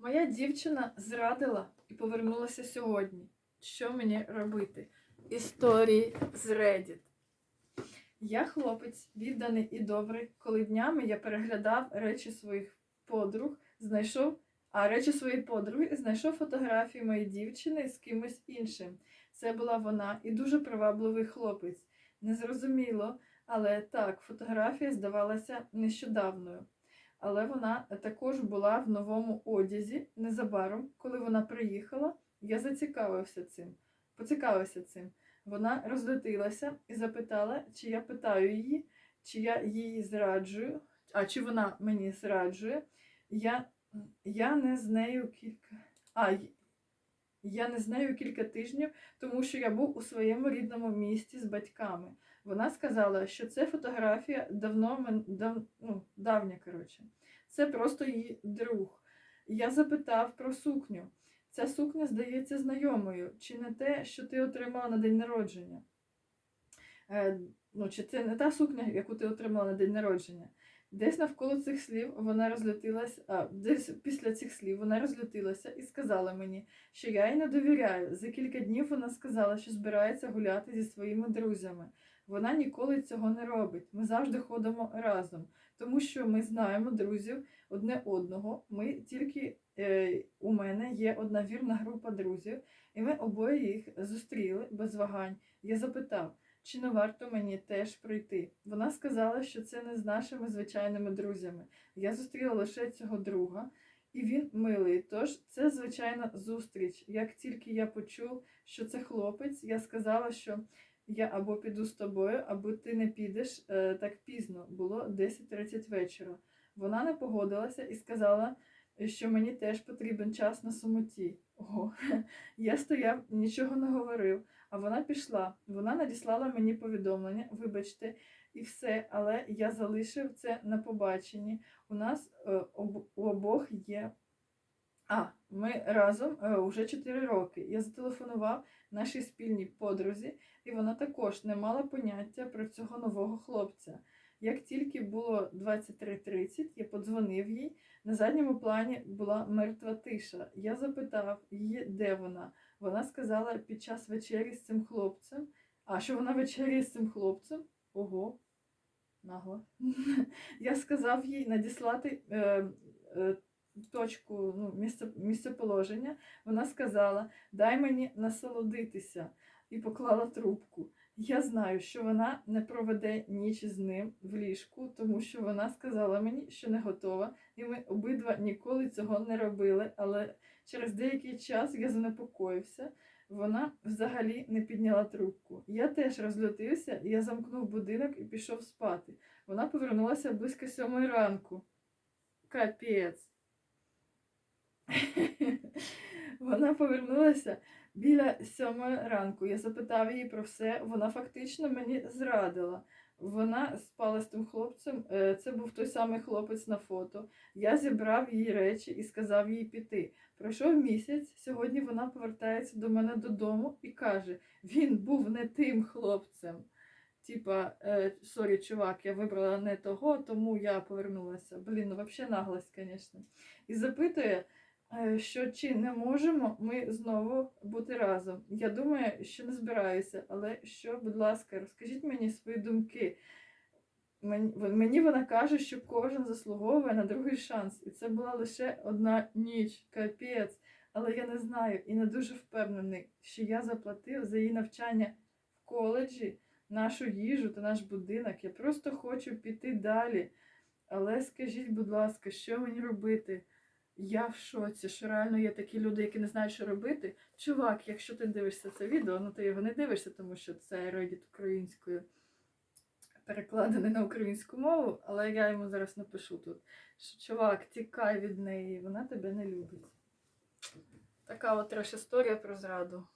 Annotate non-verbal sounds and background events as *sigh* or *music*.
Моя дівчина зрадила і повернулася сьогодні. Що мені робити? Історії з Reddit. Я хлопець, відданий і добрий, коли днями я переглядав речі своїх подруг, знайшов, а речі своєї подруги знайшов фотографії моєї дівчини з кимось іншим. Це була вона і дуже привабливий хлопець. Незрозуміло, але так, фотографія здавалася нещодавною. Але вона також була в новому одязі. Незабаром, коли вона приїхала, я зацікавився цим, поцікавився цим. Вона розлютилася і запитала, чи я питаю її, чи я її зраджую, а чи вона мені зраджує. Я, я не з нею кілька. А, я не з нею кілька тижнів, тому що я був у своєму рідному місті з батьками. Вона сказала, що це фотографія давно дав, ну, давня, коротше. Це просто її друг. Я запитав про сукню. Ця сукня здається знайомою, чи не те, що ти отримала на день народження? Е, ну, чи це не та сукня, яку ти отримала на день народження? Десь навколо цих слів вона розлютилась, а десь після цих слів вона розлютилася і сказала мені, що я їй не довіряю. За кілька днів вона сказала, що збирається гуляти зі своїми друзями. Вона ніколи цього не робить. Ми завжди ходимо разом, тому що ми знаємо друзів одне одного. Ми тільки е, у мене є одна вірна група друзів, і ми обоє їх зустріли без вагань. Я запитав, чи не варто мені теж прийти. Вона сказала, що це не з нашими звичайними друзями. Я зустріла лише цього друга, і він милий. Тож це звичайна зустріч. Як тільки я почув, що це хлопець, я сказала, що я або піду з тобою, або ти не підеш е, так пізно. Було 10.30 вечора. Вона не погодилася і сказала, що мені теж потрібен час на самоті. Ого. *laughs* Я стояв, нічого не говорив, а вона пішла. Вона надіслала мені повідомлення, вибачте, і все, але я залишив це на побаченні. У нас е, у обох є. А, ми разом е, уже 4 роки. Я зателефонував нашій спільній подрузі, і вона також не мала поняття про цього нового хлопця. Як тільки було 23.30, я подзвонив їй. На задньому плані була мертва тиша. Я запитав її, де вона. Вона сказала під час вечері з цим хлопцем. А що вона вечеряє з цим хлопцем? Ого, нагло. *laughs* Я сказав їй надіслати е, е, точку, ну, місце, місцеположення. Вона сказала: дай мені насолодитися і поклала трубку. Я знаю, що вона не проведе ніч з ним в ліжку, тому що вона сказала мені, що не готова, і ми обидва ніколи цього не робили. Але через деякий час я занепокоївся. Вона взагалі не підняла трубку. Я теж розлютився, я замкнув будинок і пішов спати. Вона повернулася близько сьомої ранку. Капець. *laughs* Вона повернулася біля сьомої ранку. Я запитав її про все. Вона фактично мені зрадила. Вона спала з тим хлопцем. е, Це був той самий хлопець на фото. Я зібрав її речі і сказав їй піти. Пройшов місяць. Сьогодні вона повертається до мене додому і каже: він був не тим хлопцем. Типа, е, сорі, чувак, я вибрала не того, тому я повернулася. Блін, ну взагалі наглость, звісно. І запитує, що чи не можемо ми знову бути разом. Я думаю, що не збираюся, але що, будь ласка, розкажіть мені свої думки. Мені, мені вона каже, що кожен заслуговує на другий шанс. І це була лише одна ніч, капець. Але я не знаю і не дуже впевнений, що я заплатив за її навчання в коледжі, нашу їжу та наш будинок. Я просто хочу піти далі. Але скажіть, будь ласка, що мені робити? Я в шоці, що реально є такі люди, які не знають, що робити. Чувак, якщо ти дивишся це відео, ну ти його не дивишся, тому що це Reddit українською перекладений на українську мову, але я йому зараз напишу тут, що чувак, тікай від неї, вона тебе не любить. Така от треш історія про зраду.